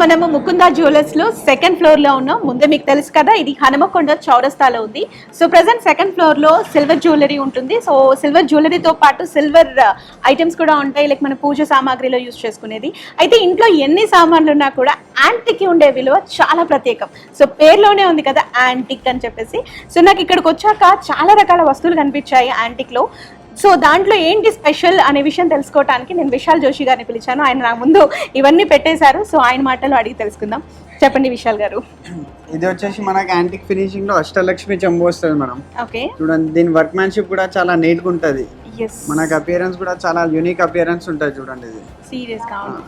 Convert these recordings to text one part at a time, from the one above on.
మనము ముకుందా జ్యువెలర్స్లో సెకండ్ ఫ్లోర్లో ఉన్నాం. ముందే మీకు తెలుసు కదా ఇది హనుమకొండ చౌరస్తాలో ఉంది. సో ప్రజెంట్ సెకండ్ ఫ్లోర్లో సిల్వర్ జ్యువెలరీ ఉంటుంది. సో సిల్వర్ జ్యువెలరీతో పాటు సిల్వర్ ఐటమ్స్ uh, కూడా ఉంటాయి. లైక్ మన పూజ సామాగ్రిలో యూస్ చేసుకునేది. అయితే ఇంట్లో ఎన్ని సామాన్లు ఉన్నా కూడా యాంటిక్ ఉండే విలువ చాలా ప్రత్యేకం. సో పేర్లోనే ఉంది కదా యాంటిక్ అని చెప్పేసి. సో నాకు ఇక్కడికి వచ్చాక చాలా రకాల వస్తువులు కనిపించాయి యాంటిక్లో సో దాంట్లో ఏంటి స్పెషల్ అనే విషయం తెలుసుకోవడానికి నేను విశాల్ జోషి గారిని పిలిచాను. ఆయన నా ముందు ఇవన్నీ పెట్టేశారు. సో ఆయన మాటలు అడిగి తెలుసుకుందాం. చెప్పండి విశాల్ గారు. ఇది వచ్చేసి మనకి యాంటిక్ ఫినిషింగ్లో అష్టలక్ష్మి చెంబు వస్తుంది మేడం. ఓకే. చూడండి దీని వర్క్ మ్యాన్షిప్ కూడా చాలా నీట్గా ఉంటది. మనకి అపియరెన్స్ కూడా చాలా యూనిక్ అపియరెన్స్ ఉంటుంది చూడండి ఇది.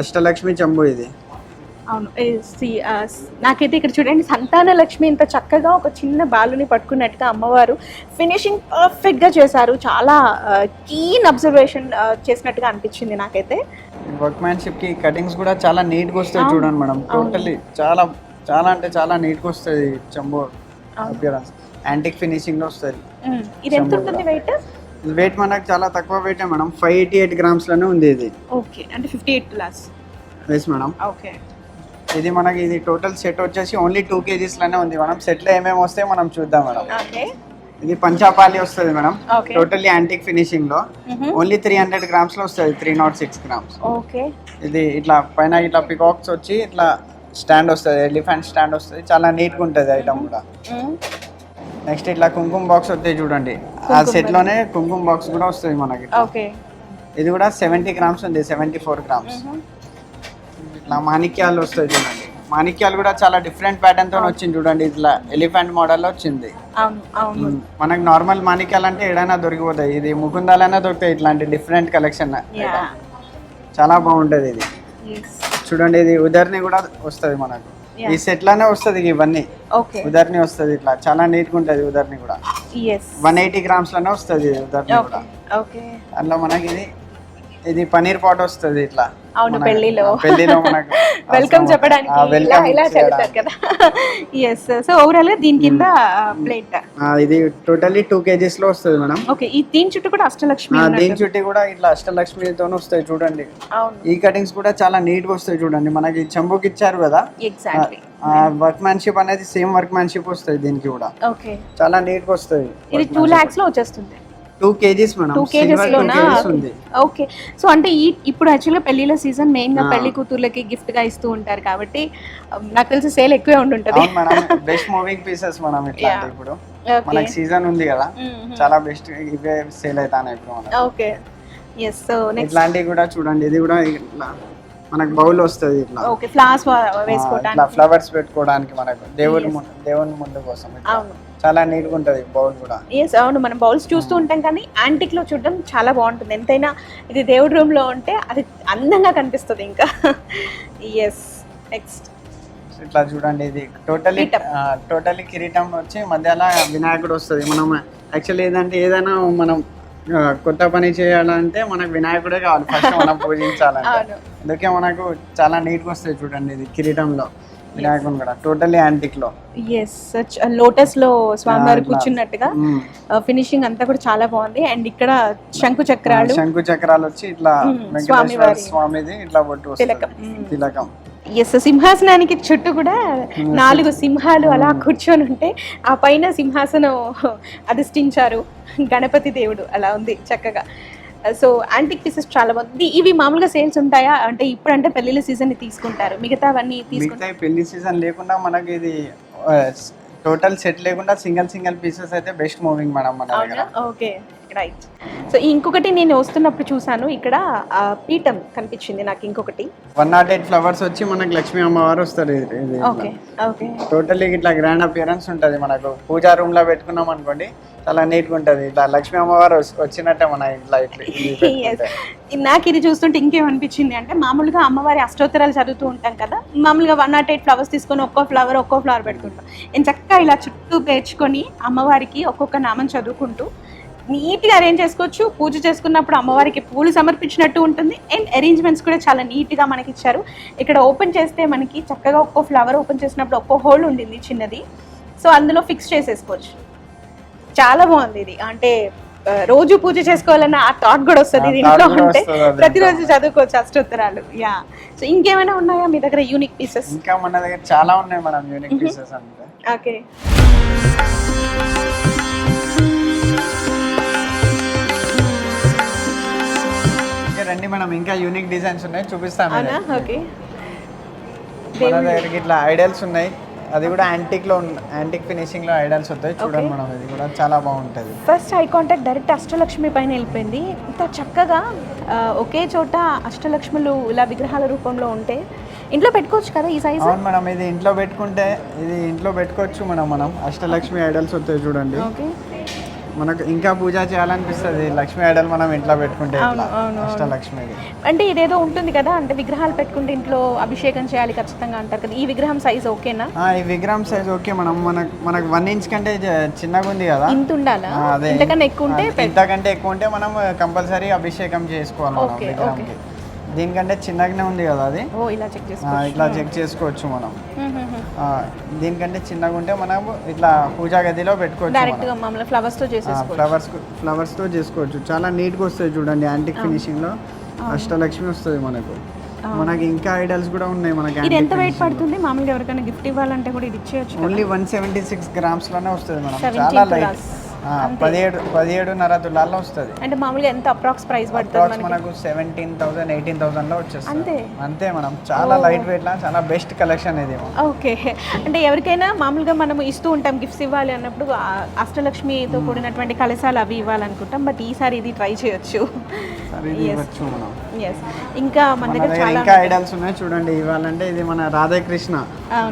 అష్టలక్ష్మి చెంబు ఇది. అవును. నాకైతే ఇక్కడ చూడండి సంతాన లక్ష్మి ఇంత చక్కగా ఒక చిన్న బాలుని పట్టుకున్నట్టుగా అమ్మవారు ఫినిషింగ్ పర్ఫెక్ట్గా చేశారు. చాలా కీన్ అబ్జర్వేషన్ చేసినట్టుగా అనిపించింది నాకైతే. వర్క్ మ్యాన్షిప్కి కటింగ్స్ కూడా చాలా నీట్గా వస్తాయి చూడండి మేడం. టోటల్లీ చాలా చాలా అంటే చాలా నీట్గా వస్తుంది చెంబు. అపియరెన్స్ యాంటిక్ ఫినిషింగ్లో వస్తుంది. ఇది ఎంత ఉంటుంది. వెయిట్ వెయిట్ మనకు చాలా తక్కువ weight madam. Five eighty eight గ్రామ్స్లోనే ఉంది ఇది. ఓకే. అంటే fifty eight plus yes madam okay. ఇది మనకి ఇది టోటల్ సెట్ వచ్చేసి ఓన్లీ టూ కేజీస్లోనే ఉంది మనం సెట్లో ఏమేమి వస్తాయి మనం చూద్దాం మేడం. ఇది పంచాపాలి వస్తుంది మేడం. టోటల్లీ యాంటిక్ ఫినిషింగ్లో. ఓన్లీ త్రీ హండ్రెడ్ గ్రామ్స్లో వస్తుంది త్రీ నాట్ సిక్స్ గ్రామ్స్ ఇది ఇట్లా పైన ఇట్లా పికాక్స్ వచ్చి ఇట్లా స్టాండ్ వస్తుంది ఎలిఫెంట్ స్టాండ్ వస్తుంది. చాలా నీట్గా ఉంటుంది ఐటమ్ కూడా. నెక్స్ట్ ఇట్లా కుంకుమ బాక్స్ వస్తాయి చూడండి. ఆ సెట్లోనే కుంకుమ బాక్స్ కూడా వస్తుంది మనకి ఇది కూడా సెవెంటీ గ్రామ్స్ ఉంది సెవెంటీ ఫోర్ గ్రామ్స్ ఇట్లా మాణిక్యాలు వస్తాయి చూడండి. మాణిక్యాలు కూడా చాలా డిఫరెంట్ ప్యాటర్న్తో వచ్చింది చూడండి. ఇట్లా ఎలిఫెంట్ మోడల్లో వచ్చింది. మనకు నార్మల్ మాణిక్యాలు అంటే ఏడైనా దొరికిపోతాయి. ఇది ముకుందాలైనా దొరుకుతాయి ఇట్లాంటి డిఫరెంట్ కలెక్షన్ చాలా బాగుంటది ఇది. చూడండి ఇది ఉదర్ని కూడా వస్తుంది మనకు. ఈ సెట్లోనే వస్తుంది ఇవన్నీ. ఉదర్ని వస్తుంది ఇట్లా. చాలా నీట్గా ఉంటది ఉదర్ని కూడా. వన్ ఎయిటీ గ్రామ్స్లోనే వస్తుంది ఉదర్ని కూడా. అందులో మనకి ఇది ఇది పనీర్ పాట్ వస్తుంది ఇట్లా. అవును పెళ్ళిలో పెళ్ళిలో మనకు. వెల్కమ్ చెప్పడానికి. ఇలా ఇలా చెప్తారు. కదా. ఎస్ సో ఓవరాల్గా దీని కింద ప్లేట్ ఇది టోటల్లీ టూ కేజీస్లో వస్తుంది మేడం. ఓకే ఈ దీని చుట్టూ కూడా అష్టలక్ష్మి. దీని చుట్టి కూడా ఇట్లా అష్టలక్ష్మితో వస్తాయి చూడండి. ఈ కటింగ్స్ కూడా చాలా నీట్గా వస్తాయి చూడండి. మనకి చెంబుకి ఇచ్చారు కదా. ఎగ్జాక్ట్లీ వర్క్ మ్యాన్షిప్ అనేది సేమ్ వర్క్ మ్యాన్షిప్ వస్తుంది దీనికి కూడా. ఓకే చాలా నీట్గా వస్తుంది ఇది టూ లాక్స్లో వచ్చేస్తుంది. టూ కేజీస్ టూ కేజెస్ లోనా? ఓకే సో అంటే ఈ ఇప్పుడు యాక్చువల్గా పెళ్ళిళ్ళ సీజన్ మెయిన్గా. పెళ్ళి కూతుర్లకి గిఫ్ట్గా ఇస్తూ ఉంటారు కాబట్టి um, నాకు తెలిసి సేల్ ఎక్కువే మేడం బెస్ట్ మూవింగ్ పీసెస్ మనం ఇట్లా. ఇప్పుడు. మనకి సీజన్ ఉంది కదా. చాలా బెస్ట్ ఇవే సేల్ అవుతాయి ఇప్పుడు ఓకే ఎస్ సో ఇట్లాంటివి కూడా చూడండి. ఇది కూడా ఇట్లా మనకు బౌల్ వస్తుంది ఇట్లా. ఓకే ఇట్లా వేసుకోవడానికి ఫ్లవర్స్ పెట్టుకోవడానికి మనకు. ముందు దేవుని ముందు కోసం. అవును. చాలా నీట్గా ఉంటది బౌల్ కూడా. ఎస్ అవును. మనం బౌల్స్ చూస్తూ ఉంటాం కానీ యాంటిక్లో చూడడం చాలా బాగుంటుంది. ఎంతైనా ఇది దేవుడి రూమ్లో ఉంటే అది అందంగా కనిపిస్తుంది ఇంకా. ఎస్ నెక్స్ట్ ఇట్లా చూడండి ఇది. టోటలీ. టోటలీ కిరీటం వచ్చి మధ్యలో వినాయకుడు వస్తుంది. మనం యాక్చువల్లీ ఏదంటే ఏదైనా మనం కొత్త పని చేయాలంటే మనకు వినాయకుడే కావాలి. ఫస్ట్ మనం పూజించాలంటే. అందుకే మనకు చాలా నీట్గా వస్తుంది చూడండి ఇది కిరీటంలో వినాయకుడు కూడా టోటలీ యాంటిక్లో. ఎస్ లోటస్లో స్వామివారు. కూర్చున్నట్టుగా. ఫినిషింగ్ అంతా కూడా చాలా బాగుంది. అండ్ ఇక్కడ శంకు చక్రాలు. శంకు చక్రాలు వచ్చి ఇట్లా మ్మ్. వెంకటేశ్వర స్వామివారి. స్వామిది ఇట్లా బొట్టు. తిలకం. ఎస్ సింహాసనానికి చుట్టూ కూడా నాలుగు సింహాలు అలా కూర్చొని ఉంటే ఆ పైన సింహాసనం అధిష్ఠించారు గణపతి దేవుడు. అలా ఉంది చక్కగా. సో యాంటిక్ పీసెస్ చాలా బాగుంది. ఇవి మామూలుగా సేల్స్ ఉంటాయా? అంటే ఇప్పుడంటే పెళ్ళిళ్ళ సీజన్ తీసుకుంటారు. మిగతావన్నీ తీసుకుంటారు. మిగతా పెళ్ళి సీజన్ లేకుండా మనకి ఇది టోటల్ సెట్ లేకుండా సింగల్ సింగల్ పీసెస్ అయితే బెస్ట్ మూవింగ్ మేడం మన దగ్గర. ఓకే రైట్ సో ఇంకొకటి నేను వస్తున్నప్పుడు చూసాను ఇక్కడ పీఠం కనిపించింది నాకు ఇంకొకటి. వన్ నాట్ ఎయిట్ ఫ్లవర్స్ వచ్చి మనకి లక్ష్మీ అమ్మవారు వస్తారు. ఇది- ఓకే ఓకే టోటల్లీ ఇట్లా గ్రాండ్ అపియరెన్స్ ఉంటుంది మనకు. పూజా రూమ్లో పెట్టుకున్నాం అనుకోండి చాలా నీట్గా ఉంటది. ఇట్లా లక్ష్మీ అమ్మవారు వచ్చినట్టే మన ఇంట్లో ఇట్లా. పెట్టుకుంటే. నాకు ఇది చూస్తుంటే ఇంకేమనిపించింది అంటే మామూలుగా అమ్మవారి అష్టోత్తరాలు చదువుతూ ఉంటాం కదా మామూలుగా వన్ నాట్ ఎయిట్ ఫ్లవర్స్ తీసుకొని ఒక్కో ఫ్లవర్ ఒక్కో ఫ్లవర్ పెడుతుంటాం నేను చక్కగా ఇలా చుట్టూ పేర్చుకొని అమ్మవారికి ఒక్కొక్క నామం చదువుకుంటూ నీట్గా అరేంజ్ చేసుకోవచ్చు. పూజ చేసుకున్నప్పుడు అమ్మవారికి పూలు సమర్పించినట్టు ఉంటుంది. అండ్ అరేంజ్మెంట్స్ కూడా చాలా నీట్గా మనకి ఇచ్చారు. ఇక్కడ ఓపెన్ చేస్తే మనకి చక్కగా ఒక్కో ఫ్లవర్ ఓపెన్ చేసినప్పుడు ఒక్కో హోల్ ఉండింది చిన్నది. సో అందులో ఫిక్స్ చేసేసుకోవచ్చు. చాలా బాగుంది ఇది. అంటే రోజు పూజ చేసుకోవాలన్న ఆ థాట్ కూడా వస్తుంది కూడా ఉంటే ప్రతిరోజు చదువుకోవచ్చు అష్టోత్తరాలు. యా సో ఇంకేమైనా ఉన్నాయా మీ దగ్గర యూనిక్ పీసెస్ ఇంకా మన దగ్గర చాలా ఉన్నాయి మేడం యూనిక్ పీసెస్ అంటే. ఓకే మేడం ఇంకా యూనిక్ డిజైన్స్ ఉన్నాయి. చూపిస్తాను అవునా? ఓకే. మన దగ్గరికి ఇట్లా ఐడల్స్ ఉన్నాయి. అది కూడా యాంటిక్లో యాంటిక్ ఫినిషింగ్లో ఐడల్స్ వస్తాయి. చూడండి మేడం ఇది కూడా చాలా బాగుంటది. First eye contact direct Ashtalakshmi పైన వెళ్ళిపోయింది. ఇంత చక్కగా ఒకే చోట అష్టలక్ష్ములు ఇలా విగ్రహాల రూపంలో ఉంటే ఇంట్లో పెట్టుకోవచ్చు కదా ఈ సైజు అవును మేడం ఇది ఇంట్లో పెట్టుకుంటే ఇది ఇంట్లో పెట్టుకోవచ్చు మనం మనం. అష్టలక్ష్మి ఐడల్స్ వస్తాయి చూడండి. ఓకే. మనకు ఇంకా పూజ చేయాలనిపిస్తుంది. లక్ష్మి ఐడల్ మనం ఇంట్లో పెట్టుకుంటే అంటే ఇదేదో ఉంటుంది కదా అంటే విగ్రహాలు పెట్టుకుంటే ఇంట్లో అభిషేకం చేయాలి ఖచ్చితంగా అంటారు కదా. ఈ విగ్రహం సైజ్ ఓకేనా? ఈ విగ్రహం సైజ్ ఓకే మనం మనకు మనకు వన్ ఇంచ్ కంటే చిన్నగా ఉంది కదా. ఇంత ఉండాలా? ఆ, అదే. ఇంతకన్నా ఎక్కువ ఉంటే ఇంతకంటే ఎక్కువ ఉంటే మనం కంపల్సరీ అభిషేకం చేసుకోవాలి ఓకే, విగ్రహంకి. దీనికంటే చిన్నగానే ఉంది కదా అది? ఓ ఇలా చెక్ ఇట్లా చెక్ చేసుకోవచ్చు మనం. దీనికంటే చిన్నగా ఉంటే మనం ఇట్లా పూజా గదిలో పెట్టుకోవచ్చు డైరెక్ట్గా మామూలు ఫ్లవర్స్తో ఫ్లవర్స్ ఫ్లవర్స్తో చేసుకోవచ్చు. చాలా నీట్గా వస్తుంది చూడండి యాంటిక్ ఫినిషింగ్లో. అష్టలక్ష్మి వస్తుంది మనకు. మనకి ఇంకా ఐడల్స్ కూడా ఉన్నాయి మనకి ఇది ఎంత వెయిట్ పడుతుంది? మామూలుగా ఎవరికైనా గిఫ్ట్ ఇవ్వాలంటే కూడా ఇది ఇచ్చేయచ్చు ఓన్లీ వన్ సెవెంటీ సిక్స్ గ్రామ్స్లోనే వస్తుంది మనం. 17 చాలా లైట్. పదిహేడు పదిహేడున్నర తులాల్లో వస్తుంది. అంటే మామూలుగా ఎంత అప్రాక్స్ ప్రైస్ పడుతుంది మనకి? సెవెంటీన్ థౌసండ్ ఎయిటీన్ థౌసండ్లో వచ్చేస్తుంది. అంతే? అంతే మనం చాలా లైట్ వెయిట్ లా చాలా బెస్ట్ కలెక్షన్ ఇది ఓకే. అంటే ఎవరికైనా మామూలుగా మనం ఇస్తూ ఉంటాం గిఫ్ట్స్ ఇవ్వాలి అన్నప్పుడు అష్టలక్ష్మితో కూడినటువంటి కలశాలు అవి ఇవ్వాలనుకుంటాం బట్ ఈసారి ఇది ట్రై చేయొచ్చు. ఇంకా మన దగ్గర దగ్గర చాలా ఇంకా ఐడల్స్ ఉన్నాయి చూడండి. ఇవ్వాలంటే ఇది మన రాధాకృష్ణ.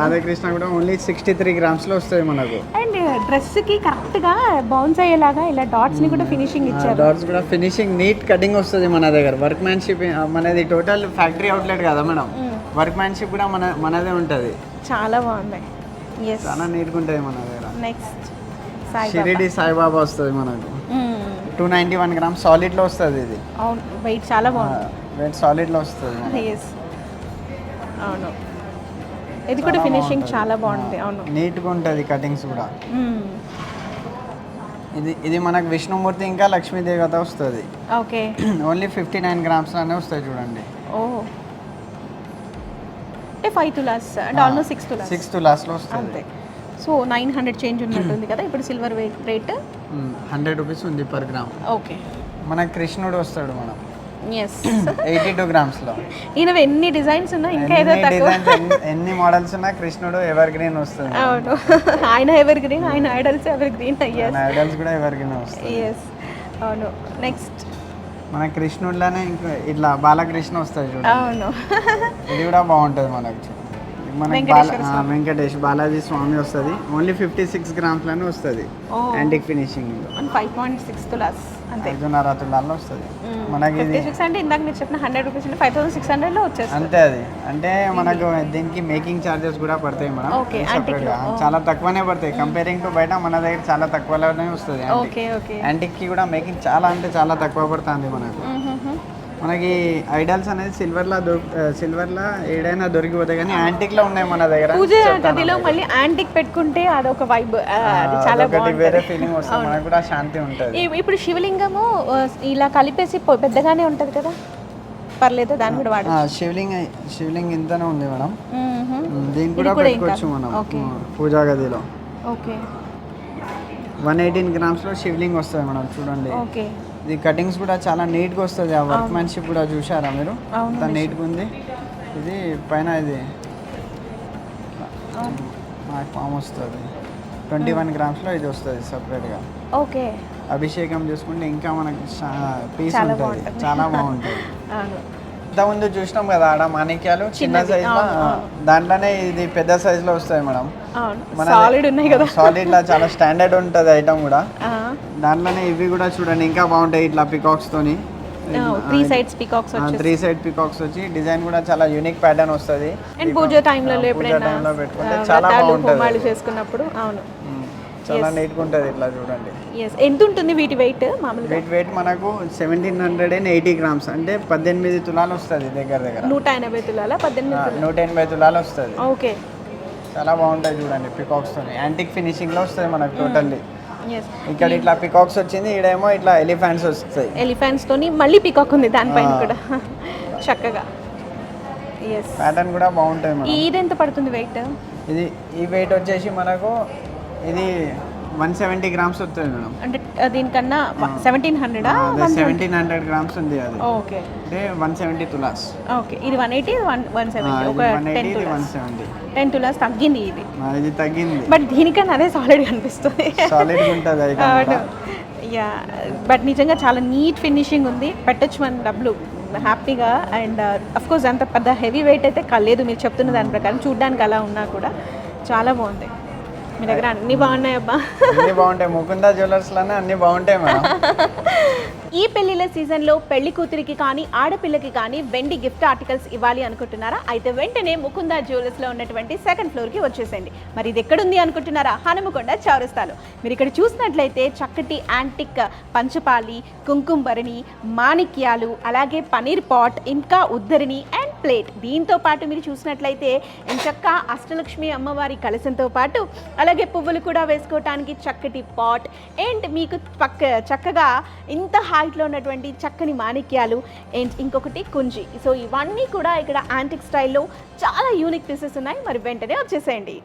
రాధాకృష్ణ కూడా ఓన్లీ సిక్స్టీ త్రీ గ్రామ్స్లో వస్తుంది మనకు. అండ్ డ్రెస్కి కరెక్ట్గా బౌన్స్ అయ్యేలాగా ఇలా డాట్స్ని కూడా ఫినిషింగ్ ఇచ్చారు. డాట్స్ కూడా ఫినిషింగ్ నీట్ కటింగ్ వస్తుంది మన దగ్గర. వర్క్ మ్యాన్షిప్ మనది టోటల్ ఫ్యాక్టరీ అవుట్లెట్ కదా మేడం. వర్క్ మ్యాన్షిప్ కూడా మన మనదే ఉంటుంది. చాలా ఎస్ చాలా నీట్గా ఉంటుంది మన దగ్గర. నెక్స్ట్ షిరిడి సాయిబాబా. వస్తుంది మనకు. టూ నైంటీ వన్ గ్రామ్స్ సాలిడ్లో వస్తుంది ఇది. అవును వెయిట్ చాలా బాగుంది. వెయిట్ సాలిడ్లో వస్తుంది. అవును. ఇది కూడా ఫినిషింగ్ చాలా బాగుంది అవును. నీట్గా ఉంటుంది కటింగ్స్ కూడా. ఇది ఇది మనకు విష్ణుమూర్తి ఇంకా లక్ష్మీదేవి కథ వస్తుంది. ఓకే. ఓన్లీ ఫిఫ్టీ నైన్ గ్రామ్స్లోనే వస్తాయి చూడండి. ఓ. అంటే ఫైవ్ తులాస్ అంటే almost six tolas. Six to లాస్ట్లో వస్తుంది. అంతే. సో నైన్ హండ్రెడ్ చేంజ్ ఉన్నట్టుంది కదా ఇప్పుడు silver weight rate hundred rupees ఉంది పర్ గ్రామ్ ఓకే. మన కృష్ణుడు వస్తాడు మనం. ఎయిటీ టూ గ్రామ్స్లో. ఈయన ఎన్ని డిజైన్స్ ఉన్నా ఇంకా ఏదో తక్కువ. ఎన్ని- మోడల్స్ ఉన్నా కృష్ణుడు ఎవర్ గ్రీన్ వస్తుంది. అవును. ఆయన ఎవర్ గ్రీన్ ఆయన idols evergreen yes idols కూడా ఎవర్ గ్రీన్ వస్తుంది. ఎస్ అవును. నెక్స్ట్ మన కృష్ణుడిలోనే ఇంకా ఇట్లా బాలకృష్ణ వస్తుంది చూడండి అవును. ఇది కూడా బాగుంటుంది మనకు. మనకి వెంకటేష్ బాలాజీ స్వామి వస్తుంది. ఓన్లీ ఫిఫ్టీ సిక్స్ గ్రామ్స్లోనే వస్తుంది. ఓ. Antique finishing five point six tolas ఐదున్నర తులాల్లో వస్తుంది. మనకి సిక్స్ అంటే ఇందాక మీరు చెప్పిన హండ్రెడ్ రూపీస్ అంటే ఫైవ్ థౌసండ్ సిక్స్ హండ్రెడ్లో వచ్చేస్తుంది. అంతే అది. అంటే మనకు దీనికి మేకింగ్ ఛార్జెస్ కూడా పడతాయి మనం గా. చాలా తక్కువనే పడతాయి. కంపేరింగ్ టు బయట మన దగ్గర చాలా తక్కువలోనే వస్తుంది ఓకే ఓకే. యాంటిక్కి కూడా మేకింగ్ చాలా అంటే చాలా తక్కువ పడుతుంది మనకు. మనకి ఐడల్స్ అనేది సిల్వర్ లా దొరికి సిల్వర్ లా ఏడైనా దొరికిపోతాయి కానీ యాంటిక్లో ఉన్నాయి మన దగ్గర. పూజ గదిలో మళ్ళీ యాంటిక్ పెట్టుకుంటే అదొక వైబ్ అది చాలా వేరే ఫీలింగ్ వస్తుంది. మనకు కూడా శాంతి ఉంటుంది. ఇప్పుడు శివలింగము ఇలా కలిపేసి పెద్దగానే ఉంటుంది కదా? పర్లేదు? దాన్ని కూడా వాడు శివలింగ్ శివలింగ్ ఇంతనే ఉంది మేడం. దీన్ని కూడా? పెట్టుకోవచ్చు మనం పూజా గదిలో. ఓకే. వన్ ఎయిటీన్ గ్రామ్స్లో శివలింగ్ వస్తుంది మేడం చూడండి. ఓకే. ఇది కటింగ్స్ కూడా చాలా నీట్గా వస్తుంది ఆ వర్క్ మ్యాన్షిప్ కూడా చూసారా మీరు? అంత నీట్గా ఉంది ఇది పైన ఇది. ఫామ్ వస్తుంది. ట్వంటీ వన్ గ్రామ్స్లో ఇది వస్తుంది సపరేట్గా. ఓకే. అభిషేకం చేసుకుంటే ఇంకా మనకి పీస్ ఉంటుంది. చాలా బాగుంటుంది. ఇంతకుముందు చూసినాం కదా ఆడ మాణిక్యాలు చిన్న సైజ్లో. దాంట్లోనే ఇది పెద్ద సైజ్లో వస్తాయి మేడం. సాలిడ్ ఉన్నాయి కదా. సాలిడ్ లా చాలా స్టాండర్డ్ ఉంటుంది ఐటమ్ కూడా. దాంట్లోనే ఇవి కూడా చూడండి ఇంకా బాగుంటాయి ఇట్లా పికాక్స్ తోని. Three sides peacocks three side peacocks వచ్చి డిజైన్ కూడా చాలా యూనిక్ ప్యాటర్న్ వస్తుంది. అండ్ పూజ ఎప్పుడైనా టైంలో పెట్టుకుంటే ఆ, చాలా బాగుంటుంది. చేసుకున్నప్పుడు అవును. చాలా నీట్గా ఉంటుంది ఇట్లా చూడండి. ఎస్ ఎంత ఉంటుంది వీటి వెయిట్ మామూలుగా? వెయిట్ వెయిట్ మనకు seventeen hundred and eighty grams అంటే పద్దెనిమిది తులాలు వస్తుంది దగ్గర దగ్గర. నూట ఎనభై తులాల? పద్దెనిమిది నూట ఎనభై తులాలు వస్తుంది. ఓకే. చాలా బాగుంటాయి చూడండి పికాక్స్ తోని. యాంటిక్ ఫినిషింగ్లో వస్తుంది మనకు టోటల్లీ ఎస్ ఇక్కడ ఇట్లా పికాక్స్ వచ్చింది ఈడేమో ఇట్లా ఎలిఫెంట్స్ వస్తాయి. ఎలిఫెంట్స్ తోని మళ్ళీ పికాక్ ఉంది దానిపైన. కూడా. చక్కగా. ప్యాటర్న్ కూడా బాగుంటుంది ఇది ఎంత పడుతుంది వెయిట్ ఇది ఈ వెయిట్ వచ్చేసి మనకు ఇది వన్ సెవెంటీ గ్రామ్స్ వస్తుంది మేడం. అంటే దీనికన్నా సెవెంటీన్ హండ్రెడా సెవెంటీన్ హండ్రెడ్ గ్రామ్స్ ఉంది అది. ఓకే. అంటే వన్ సెవెంటీ తులాస్. ఓకే. ఇది one eighty one one seventy? ఒక ten one seventy. Ten tolas తగ్గింది ఇది. ఇది తగ్గింది. బట్ దీనికన్నా అదే సాలిడ్ కనిపిస్తుంది సాలిడ్ ఉంటుంది అది. యా. బట్ నిజంగా చాలా నీట్ ఫినిషింగ్ ఉంది. పెట్టొచ్చు మన డబ్బులు. హ్యాపీగా. అండ్ అఫ్ కోర్స్ అంత పెద్ద హెవీ వెయిట్ అయితే కలేదు. మీరు చెప్తున్న దాని ప్రకారం చూడడానికి అలా ఉన్నా కూడా. చాలా బాగుంది. మీ దగ్గర అన్నీ బాగున్నాయి అబ్బా అన్ని బాగుంటాయి. ముకుంద జ్యువెలర్స్లోనే అన్ని బాగుంటాయి మేడం. ఈ పెళ్ళిళ్ళ సీజన్లో పెళ్ళి కూతురికి కానీ ఆడపిల్లకి కానీ వెండి గిఫ్ట్ ఆర్టికల్స్ ఇవ్వాలి అనుకుంటున్నారా? అయితే వెంటనే ముకుంద జ్యువెలర్స్లో ఉన్నటువంటి సెకండ్ ఫ్లోర్కి వచ్చేసేయండి. మరి ఇది ఎక్కడుంది అనుకుంటున్నారా? హనుమకొండ చౌరస్తాలో. మీరు ఇక్కడ చూసినట్లయితే చక్కటి యాంటిక్ పంచపాలి కుంకుంభరణి మాణిక్యాలు అలాగే పనీర్ పాట్ ఇంకా ఉద్దరిని అండ్ ప్లేట్. దీంతో పాటు మీరు చూసినట్లయితే ఎంచక్క అష్టలక్ష్మి అమ్మవారి కలశంతో పాటు అలాగే పువ్వులు కూడా వేసుకోవటానికి చక్కటి పాట్. అండ్ మీకు పక్క చక్కగా ఇంత హైట్లో ఉన్నటువంటి చక్కని మాణిక్యాలు అండ్ ఇంకొకటి కుంజి. సో ఇవన్నీ కూడా ఇక్కడ యాంటిక్ స్టైల్లో చాలా యూనిక్ పీసెస్ ఉన్నాయి. మరి వెంటనే వచ్చేసేయండి.